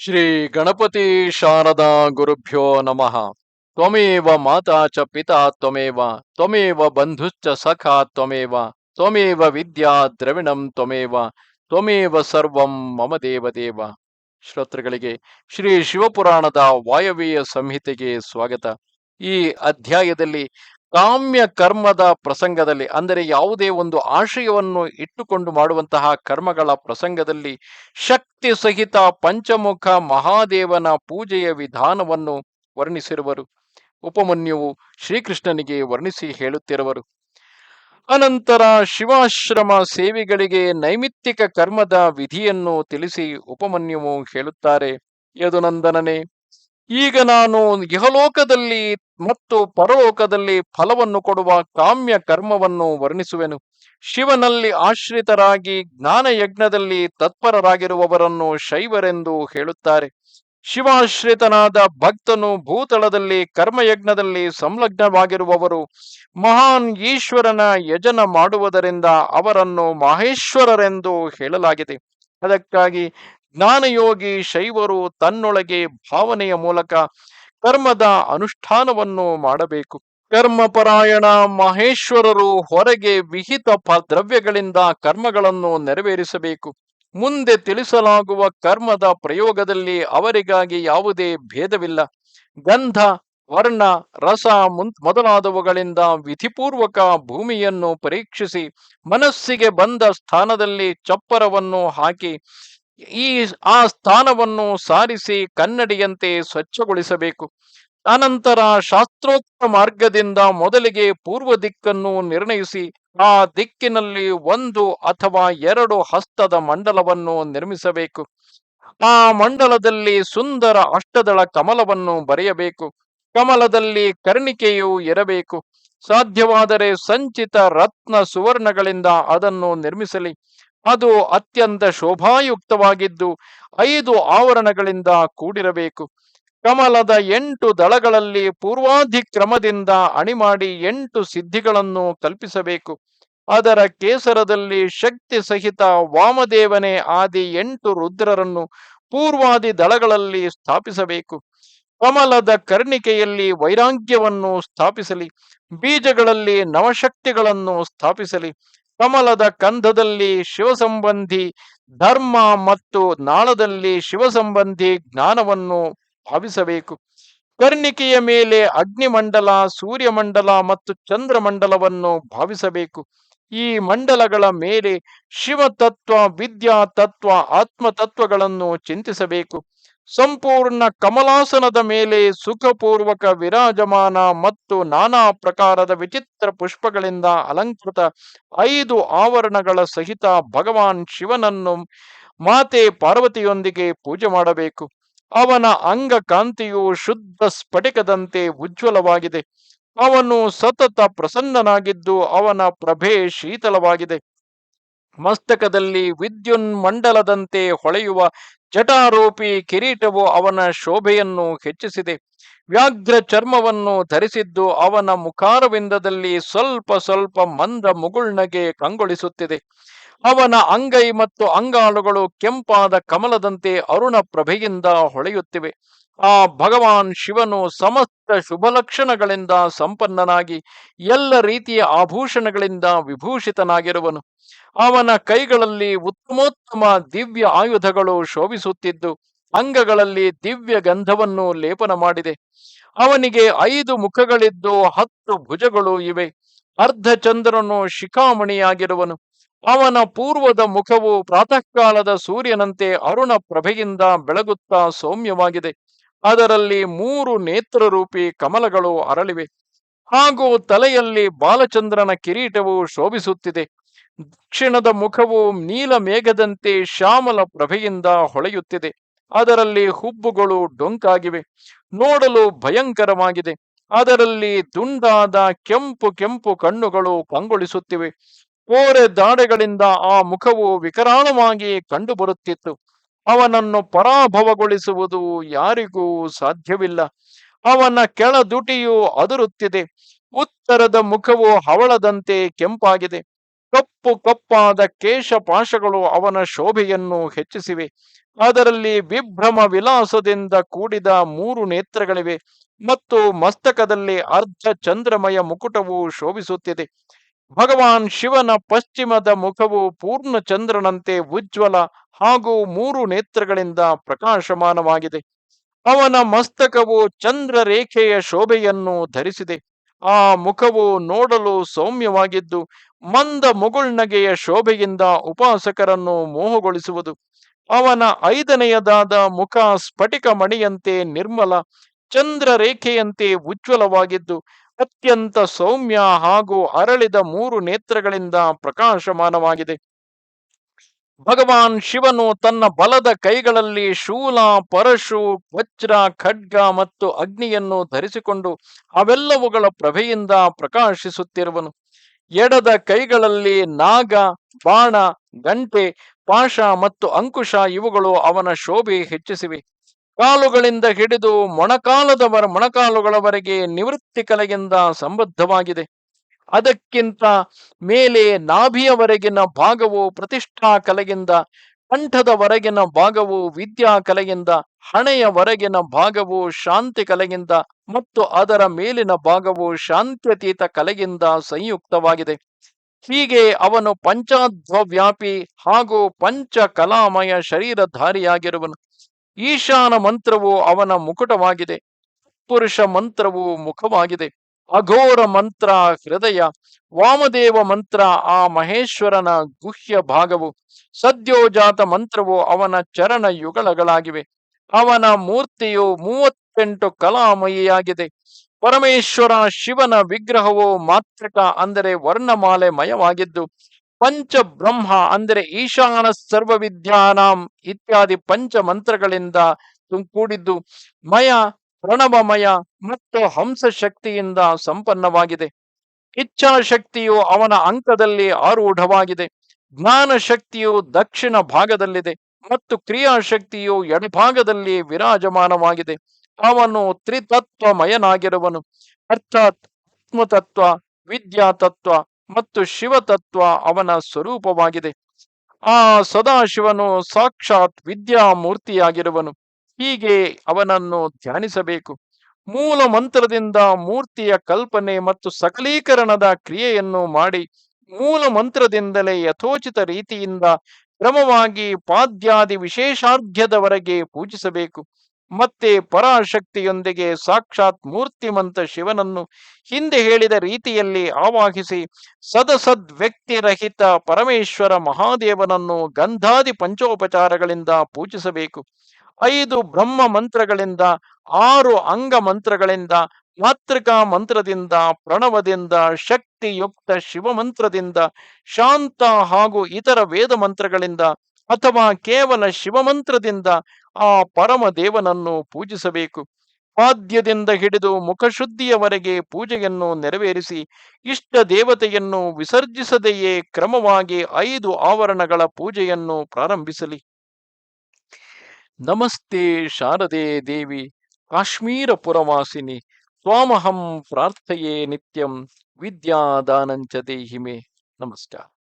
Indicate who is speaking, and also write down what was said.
Speaker 1: ಶ್ರೀ ಗಣಪತಿ ಶಾರದಾ ಗುರುಭ್ಯೋ ನಮಃ. ತ್ವಮೇವ ಮಾತಾ ಚ ಪಿತಾ ತ್ವಮೇವ ತ್ವಮೇವ ಬಂಧುಶ್ಚ ಸಖಾ ತ್ವಮೇವ ತ್ವಮೇವ ವಿದ್ಯಾ ದ್ರವಿಣಂ ತ್ವಮೇವ ತ್ವಮೇವ ಸರ್ವಂ ಮಮ ದೇವದೇವ. ಶ್ರೋತೃಗಳಿಗೆ ಶ್ರೀ ಶಿವಪುರಾಣದ ವಾಯವೀಯ ಸಂಹಿತೆಗೆ ಸ್ವಾಗತ. ಈ ಅಧ್ಯಾಯದಲ್ಲಿ ಕಾಮ್ಯ ಕರ್ಮದ ಪ್ರಸಂಗದಲ್ಲಿ, ಅಂದರೆ ಯಾವುದೇ ಒಂದು ಆಶಯವನ್ನು ಇಟ್ಟುಕೊಂಡು ಮಾಡುವಂತಹ ಕರ್ಮಗಳ ಪ್ರಸಂಗದಲ್ಲಿ ಶಕ್ತಿ ಸಹಿತ ಪಂಚಮುಖ ಮಹಾದೇವನ ಪೂಜೆಯ ವಿಧಾನವನ್ನು ವರ್ಣಿಸಿರುವರು. ಉಪಮನ್ಯುವು ಶ್ರೀಕೃಷ್ಣನಿಗೆ ವರ್ಣಿಸಿ ಹೇಳುತ್ತಿರುವರು. ಅನಂತರ ಶಿವಾಶ್ರಮ ಸೇವೆಗಳಿಗೆ ನೈಮಿತ್ತಿಕ ಕರ್ಮದ ವಿಧಿಯನ್ನು ತಿಳಿಸಿ ಉಪಮನ್ಯುವು ಹೇಳುತ್ತಾರೆ, ಯದುನಂದನನೇ ಈಗ ನಾನು ಇಹಲೋಕದಲ್ಲಿ ಮತ್ತು ಪರಲೋಕದಲ್ಲಿ ಫಲವನ್ನು ಕೊಡುವ ಕಾಮ್ಯ ಕರ್ಮವನ್ನು ವರ್ಣಿಸುವೆನು. ಶಿವನಲ್ಲಿ ಆಶ್ರಿತರಾಗಿ ಜ್ಞಾನಯಜ್ಞದಲ್ಲಿ ತತ್ಪರರಾಗಿರುವವರನ್ನು ಶೈವರೆಂದು ಹೇಳುತ್ತಾರೆ. ಶಿವಾಶ್ರಿತನಾದ ಭಕ್ತನು ಭೂತಳದಲ್ಲಿ ಕರ್ಮಯಜ್ಞದಲ್ಲಿ ಸಂಲಗ್ನವಾಗಿರುವವರು, ಮಹಾನ್ ಈಶ್ವರನ ಯಜನ ಮಾಡುವುದರಿಂದ ಅವರನ್ನು ಮಹೇಶ್ವರರೆಂದು ಹೇಳಲಾಗಿದೆ. ಅದಕ್ಕಾಗಿ ಜ್ಞಾನಯೋಗಿ ಶೈವರು ತನ್ನೊಳಗೆ ಭಾವನೆಯ ಮೂಲಕ ಕರ್ಮದ ಅನುಷ್ಠಾನವನ್ನು ಮಾಡಬೇಕು. ಕರ್ಮಪರಾಯಣ ಮಹೇಶ್ವರರು ಹೊರಗೆ ವಿಹಿತ ದ್ರವ್ಯಗಳಿಂದ ಕರ್ಮಗಳನ್ನು ನೆರವೇರಿಸಬೇಕು. ಮುಂದೆ ತಿಳಿಸಲಾಗುವ ಕರ್ಮದ ಪ್ರಯೋಗದಲ್ಲಿ ಅವರಿಗಾಗಿ ಯಾವುದೇ ಭೇದವಿಲ್ಲ. ಗಂಧ, ವರ್ಣ, ರಸ ಮುಂತ್ ಮೊದಲಾದವುಗಳಿಂದ ವಿಧಿಪೂರ್ವಕ ಭೂಮಿಯನ್ನು ಪರೀಕ್ಷಿಸಿ ಮನಸ್ಸಿಗೆ ಬಂದ ಸ್ಥಾನದಲ್ಲಿ ಚಪ್ಪರವನ್ನು ಹಾಕಿ ಈ ಆ ಸ್ಥಾನವನ್ನು ಸಾರಿಸಿ ಕನ್ನಡಿಯಂತೆ ಸ್ವಚ್ಛಗೊಳಿಸಬೇಕು. ಅನಂತರ ಶಾಸ್ತ್ರೋಕ್ತ ಮಾರ್ಗದಿಂದ ಮೊದಲಿಗೆ ಪೂರ್ವ ದಿಕ್ಕನ್ನು ನಿರ್ಣಯಿಸಿ, ಆ ದಿಕ್ಕಿನಲ್ಲಿ ಒಂದು ಅಥವಾ ಎರಡು ಹಸ್ತದ ಮಂಡಲವನ್ನು ನಿರ್ಮಿಸಬೇಕು. ಆ ಮಂಡಲದಲ್ಲಿ ಸುಂದರ ಅಷ್ಟದಳ ಕಮಲವನ್ನು ಬರೆಯಬೇಕು. ಕಮಲದಲ್ಲಿ ಕರ್ಣಿಕೆಯು ಇರಬೇಕು. ಸಾಧ್ಯವಾದರೆ ಸಂಚಿತ ರತ್ನ ಸುವರ್ಣಗಳಿಂದ ಅದನ್ನು ನಿರ್ಮಿಸಲಿ. ಅದು ಅತ್ಯಂತ ಶೋಭಾಯುಕ್ತವಾಗಿದ್ದು ಐದು ಆವರಣಗಳಿಂದ ಕೂಡಿರಬೇಕು. ಕಮಲದ ಎಂಟು ದಳಗಳಲ್ಲಿ ಪೂರ್ವಾಧಿಕ್ರಮದಿಂದ ಅಣಿಮಾಡಿ ಎಂಟು ಸಿದ್ಧಿಗಳನ್ನು ಕಲ್ಪಿಸಬೇಕು. ಅದರ ಕೇಸರದಲ್ಲಿ ಶಕ್ತಿ ಸಹಿತ ವಾಮದೇವನೇ ಆದಿ ಎಂಟು ರುದ್ರರನ್ನು ಪೂರ್ವಾದಿ ದಳಗಳಲ್ಲಿ ಸ್ಥಾಪಿಸಬೇಕು. ಕಮಲದ ಕರ್ಣಿಕೆಯಲ್ಲಿ ವೈರಾಗ್ಯವನ್ನು ಸ್ಥಾಪಿಸಲಿ. ಬೀಜಗಳಲ್ಲಿ ನವಶಕ್ತಿಗಳನ್ನು ಸ್ಥಾಪಿಸಲಿ. ಕಮಲದ ಕಂಧದಲ್ಲಿ ಶಿವಸಂಬಂಧಿ ಧರ್ಮ ಮತ್ತು ನಾಳದಲ್ಲಿ ಶಿವಸಂಬಂಧಿ ಜ್ಞಾನವನ್ನು ಭಾವಿಸಬೇಕು. ಕರ್ಣಿಕೆಯ ಮೇಲೆ ಅಗ್ನಿಮಂಡಲ, ಸೂರ್ಯಮಂಡಲ ಮತ್ತು ಚಂದ್ರಮಂಡಲವನ್ನು ಭಾವಿಸಬೇಕು. ಈ ಮಂಡಲಗಳ ಮೇಲೆ ಶಿವತತ್ವ, ವಿದ್ಯಾ ತತ್ವ, ಆತ್ಮತತ್ವಗಳನ್ನು ಚಿಂತಿಸಬೇಕು. ಸಂಪೂರ್ಣ ಕಮಲಾಸನದ ಮೇಲೆ ಸುಖಪೂರ್ವಕ ವಿರಾಜಮಾನ ಮತ್ತು ನಾನಾ ಪ್ರಕಾರದ ವಿಚಿತ್ರ ಪುಷ್ಪಗಳಿಂದ ಅಲಂಕೃತ ಐದು ಆವರಣಗಳ ಸಹಿತ ಭಗವಾನ್ ಶಿವನನ್ನು ಮಾತೆ ಪಾರ್ವತಿಯೊಂದಿಗೆ ಪೂಜೆ ಮಾಡಬೇಕು. ಅವನ ಅಂಗಕಾಂತಿಯು ಶುದ್ಧ ಸ್ಫಟಿಕದಂತೆ ಉಜ್ವಲವಾಗಿದೆ. ಅವನು ಸತತ ಪ್ರಸನ್ನನಾಗಿದ್ದು ಅವನ ಪ್ರಭೆ ಶೀತಲವಾಗಿದೆ. ಮಸ್ತಕದಲ್ಲಿ ವಿದ್ಯುನ್ಮಂಡಲದಂತೆ ಹೊಳೆಯುವ ಜಟಾರೋಪಿ ಕಿರೀಟವು ಅವನ ಶೋಭೆಯನ್ನು ಹೆಚ್ಚಿಸಿದೆ. ವ್ಯಾಘ್ರ ಚರ್ಮವನ್ನು ಧರಿಸಿದ್ದು ಅವನ ಮುಖಾರವಿಂದದಲ್ಲಿ ಸ್ವಲ್ಪ ಸ್ವಲ್ಪ ಮಂದ ಮುಗುಳ್ನಗೆ ಕಂಗೊಳಿಸುತ್ತಿದೆ. ಅವನ ಅಂಗೈ ಮತ್ತು ಅಂಗಾಳುಗಳು ಕೆಂಪಾದ ಕಮಲದಂತೆ ಅರುಣ ಪ್ರಭೆಯಿಂದ ಹೊಳೆಯುತ್ತಿವೆ. ಆ ಭಗವಾನ್ ಶಿವನು ಸಮಸ್ತ ಶುಭ ಲಕ್ಷಣಗಳಿಂದ ಸಂಪನ್ನನಾಗಿ ಎಲ್ಲ ರೀತಿಯ ಆಭೂಷಣಗಳಿಂದ ವಿಭೂಷಿತನಾಗಿರುವನು. ಅವನ ಕೈಗಳಲ್ಲಿ ಉತ್ತಮೋತ್ತಮ ದಿವ್ಯ ಆಯುಧಗಳು ಶೋಭಿಸುತ್ತಿದ್ದು, ಅಂಗಗಳಲ್ಲಿ ದಿವ್ಯ ಗಂಧವನ್ನು ಲೇಪನ ಮಾಡಿದೆ. ಅವನಿಗೆ ಐದು ಮುಖಗಳಿದ್ದು ಹತ್ತು ಭುಜಗಳು ಇವೆ. ಅರ್ಧ ಚಂದ್ರನು ಶಿಖಾಮಣಿಯಾಗಿರುವನು. ಅವನ ಪೂರ್ವದ ಮುಖವು ಪ್ರಾತಃ ಕಾಲದ ಸೂರ್ಯನಂತೆ ಅರುಣ ಪ್ರಭೆಯಿಂದ ಬೆಳಗುತ್ತಾ ಸೌಮ್ಯವಾಗಿದೆ. ಅದರಲ್ಲಿ ಮೂರು ನೇತ್ರರೂಪಿ ಕಮಲಗಳು ಅರಳಿವೆ. ಹಾಗೂ ತಲೆಯಲ್ಲಿ ಬಾಲಚಂದ್ರನ ಕಿರೀಟವು ಶೋಭಿಸುತ್ತಿದೆ. ದಕ್ಷಿಣದ ಮುಖವು ನೀಲ ಮೇಘದಂತೆ ಶ್ಯಾಮಲ ಪ್ರಭೆಯಿಂದ ಹೊಳೆಯುತ್ತಿದೆ. ಅದರಲ್ಲಿ ಹುಬ್ಬುಗಳು ಡೊಂಕಾಗಿವೆ. ನೋಡಲು ಭಯಂಕರವಾಗಿದೆ. ಅದರಲ್ಲಿ ದುಂಡಾದ ಕೆಂಪು ಕೆಂಪು ಕಣ್ಣುಗಳು ಕಂಗೊಳಿಸುತ್ತಿವೆ. ಕೋರೆ ದಾಡೆಗಳಿಂದ ಆ ಮುಖವು ವಿಕರಾಳವಾಗಿ ಕಂಡುಬರುತ್ತಿತ್ತು. ಅವನನ್ನು ಪರಾಭವಗೊಳಿಸುವುದು ಯಾರಿಗೂ ಸಾಧ್ಯವಿಲ್ಲ. ಅವನ ಕೆಳದುಟಿಯು ಅದರುತ್ತಿದೆ. ಉತ್ತರದ ಮುಖವು ಹವಳದಂತೆ ಕೆಂಪಾಗಿದೆ. ಕಪ್ಪು ಕಪ್ಪಾದ ಕೇಶಪಾಶಗಳು ಅವನ ಶೋಭೆಯನ್ನು ಹೆಚ್ಚಿಸಿವೆ. ಅದರಲ್ಲಿ ವಿಭ್ರಮ ವಿಲಾಸದಿಂದ ಕೂಡಿದ ಮೂರು ನೇತ್ರಗಳಿವೆ ಮತ್ತು ಮಸ್ತಕದಲ್ಲಿ ಅರ್ಧ ಚಂದ್ರಮಯ ಮುಕುಟವು ಶೋಭಿಸುತ್ತಿದೆ. ಭಗವಾನ್ ಶಿವನ ಪಶ್ಚಿಮದ ಮುಖವು ಪೂರ್ಣ ಚಂದ್ರನಂತೆ ಉಜ್ವಲ ಹಾಗೂ ಮೂರು ನೇತ್ರಗಳಿಂದ ಪ್ರಕಾಶಮಾನವಾಗಿದೆ. ಅವನ ಮಸ್ತಕವು ಚಂದ್ರ ರೇಖೆಯ ಶೋಭೆಯನ್ನು ಧರಿಸಿದೆ. ಆ ಮುಖವು ನೋಡಲು ಸೌಮ್ಯವಾಗಿದ್ದು, ಮಂದ ಮುಗುಳ್ನಗೆಯ ಶೋಭೆಯಿಂದ ಉಪಾಸಕರನ್ನು ಮೋಹಗೊಳಿಸುವುದು. ಅವನ ಐದನೆಯದಾದ ಮುಖ ಸ್ಫಟಿಕ ಮಣಿಯಂತೆ ನಿರ್ಮಲ ಚಂದ್ರ ರೇಖೆಯಂತೆ ಉಜ್ವಲವಾಗಿದ್ದು ಅತ್ಯಂತ ಸೌಮ್ಯ ಹಾಗೂ ಅರಳಿದ ಮೂರು ನೇತ್ರಗಳಿಂದ ಪ್ರಕಾಶಮಾನವಾಗಿದೆ. ಭಗವಾನ್ ಶಿವನು ತನ್ನ ಬಲದ ಕೈಗಳಲ್ಲಿ ಶೂಲ, ಪರಶು, ವಜ್ರ, ಖಡ್ಗ ಮತ್ತು ಅಗ್ನಿಯನ್ನು ಧರಿಸಿಕೊಂಡು ಅವೆಲ್ಲವುಗಳ ಪ್ರಭೆಯಿಂದ ಪ್ರಕಾಶಿಸುತ್ತಿರುವನು. ಎಡದ ಕೈಗಳಲ್ಲಿ ನಾಗ, ಬಾಣ, ಗಂಟೆ, ಪಾಶ ಮತ್ತು ಅಂಕುಶ ಇವುಗಳು ಅವನ ಶೋಭೆ ಹೆಚ್ಚಿಸಿವೆ. ಕಾಲುಗಳಿಂದ ಹಿಡಿದು ಮೊಣಕಾಲದವರ, ಮೊಣಕಾಲುಗಳವರೆಗೆ ನಿವೃತ್ತಿ ಕಲೆಯಿಂದ ಸಂಬದ್ಧವಾಗಿದೆ. ಅದಕ್ಕಿಂತ ಮೇಲೆ ನಾಭಿಯವರೆಗಿನ ಭಾಗವು ಪ್ರತಿಷ್ಠಾ ಕಲೆಯಿಂದ, ಕಂಠದವರೆಗಿನ ಭಾಗವು ವಿದ್ಯಾ ಕಲೆಯಿಂದ, ಹಣೆಯವರೆಗಿನ ಭಾಗವು ಶಾಂತಿ ಕಲೆಯಿಂದ ಮತ್ತು ಅದರ ಮೇಲಿನ ಭಾಗವು ಶಾಂತ್ಯತೀತ ಕಲೆಯಿಂದ ಸಂಯುಕ್ತವಾಗಿದೆ. ಹೀಗೆ ಅವನು ಪಂಚಾಧ್ವವ್ಯಾಪಿ ಹಾಗೂ ಪಂಚ ಕಲಾಮಯ ಶರೀರಧಾರಿಯಾಗಿರುವನು. ಈಶಾನ ಮಂತ್ರವು ಅವನ ಮುಕುಟವಾಗಿದೆ. ಪುರುಷ ಮಂತ್ರವು ಮುಖವಾಗಿದೆ. ಅಘೋರ ಮಂತ್ರ ಹೃದಯ. ವಾಮದೇವ ಮಂತ್ರ ಆ ಮಹೇಶ್ವರನ ಗುಹ್ಯ ಭಾಗವು. ಸದ್ಯೋಜಾತ ಮಂತ್ರವು ಅವನ ಚರಣ ಯುಗಳಗಳಾಗಿವೆ ಅವನ ಮೂರ್ತಿಯು ಮೂವತ್ತೆಂಟು ಕಲಾಮಯಿಯಾಗಿದೆ. ಪರಮೇಶ್ವರ ಶಿವನ ವಿಗ್ರಹವು ಮಾತ್ರಕ ಅಂದರೆ ವರ್ಣಮಾಲೆ ಮಯವಾಗಿದ್ದು ಪಂಚಬ್ರಹ್ಮ ಅಂದರೆ ಈಶಾನ ಸರ್ವವಿದ್ಯಾನಾಂ ಇತ್ಯಾದಿ ಪಂಚ ಮಂತ್ರಗಳಿಂದ ಕೂಡಿದ್ದು ಮಯ, ಪ್ರಣವಮಯ ಮತ್ತು ಹಂಸ ಶಕ್ತಿಯಿಂದ ಸಂಪನ್ನವಾಗಿದೆ ಇಚ್ಛಾಶಕ್ತಿಯು ಅವನ ಅಂಕದಲ್ಲಿ ಆರೂಢವಾಗಿದೆ. ಜ್ಞಾನ ಶಕ್ತಿಯು ದಕ್ಷಿಣ ಭಾಗದಲ್ಲಿದೆ ಮತ್ತು ಕ್ರಿಯಾಶಕ್ತಿಯು ಎಡಭಾಗದಲ್ಲಿ ವಿರಾಜಮಾನವಾಗಿದೆ. ಅವನು ತ್ರಿತತ್ವಮಯನಾಗಿರುವನು. ಅರ್ಥಾತ್ ಆತ್ಮತತ್ವ, ವಿದ್ಯಾತತ್ವ ಮತ್ತು ಶಿವತತ್ವ ಅವನ ಸ್ವರೂಪವಾಗಿದೆ. ಆ ಸದಾಶಿವನು ಸಾಕ್ಷಾತ್ ವಿದ್ಯಾಮೂರ್ತಿಯಾಗಿರುವನು. ಹೀಗೆ ಅವನನ್ನು ಧ್ಯಾನಿಸಬೇಕು. ಮೂಲ ಮಂತ್ರದಿಂದ ಮೂರ್ತಿಯ ಕಲ್ಪನೆ ಮತ್ತು ಸಕಲೀಕರಣದ ಕ್ರಿಯೆಯನ್ನು ಮಾಡಿ ಮೂಲ ಮಂತ್ರದಿಂದಲೇ ಯಥೋಚಿತ ರೀತಿಯಿಂದ ಕ್ರಮವಾಗಿ ಪಾದ್ಯಾದಿ ವಿಶೇಷಾರ್ಘ್ಯದವರೆಗೆ ಪೂಜಿಸಬೇಕು. ಮತ್ತೆ ಪರಾಶಕ್ತಿಯೊಂದಿಗೆ ಸಾಕ್ಷಾತ್ ಮೂರ್ತಿಮಂತ ಶಿವನನ್ನು ಹಿಂದೆ ಹೇಳಿದ ರೀತಿಯಲ್ಲಿ ಆವಾಹಿಸಿ ಸದಸದ್ ವ್ಯಕ್ತಿರಹಿತ ಪರಮೇಶ್ವರ ಮಹಾದೇವನನ್ನು ಗಂಧಾದಿ ಪಂಚೋಪಚಾರಗಳಿಂದ ಪೂಜಿಸಬೇಕು. ಐದು ಬ್ರಹ್ಮ ಮಂತ್ರಗಳಿಂದ, ಆರು ಅಂಗ ಮಂತ್ರಗಳಿಂದ, ಮಾತೃಕಾ ಮಂತ್ರದಿಂದ, ಪ್ರಣವದಿಂದ, ಶಕ್ತಿಯುಕ್ತ ಶಿವ ಮಂತ್ರದಿಂದ, ಶಾಂತ ಹಾಗೂ ಇತರ ವೇದ ಮಂತ್ರಗಳಿಂದ ಅಥವಾ ಕೇವಲ ಶಿವಮಂತ್ರದಿಂದ ಆ ಪರಮ ದೇವನನ್ನು ಪೂಜಿಸಬೇಕು. ಪಾದ್ಯದಿಂದ ಹಿಡಿದು ಮುಖಶುದ್ಧಿಯವರೆಗೆ ಪೂಜೆಯನ್ನು ನೆರವೇರಿಸಿ ಇಷ್ಟ ದೇವತೆಯನ್ನು ವಿಸರ್ಜಿಸದೆಯೇ ಕ್ರಮವಾಗಿ ಐದು ಆವರಣಗಳ ಪೂಜೆಯನ್ನು ಪ್ರಾರಂಭಿಸಲಿ. ನಮಸ್ತೆ ಶಾರದೆ ದೇವಿ ಕಾಶ್ಮೀರ ಪುರವಾಸಿನಿ ತ್ವಾಮಹಂ ಪ್ರಾರ್ಥೆಯೇ ನಿತ್ಯಂ ವಿದ್ಯಾದಾನಂಚ ದೇಹಿಮೆ. ನಮಸ್ಕಾರ.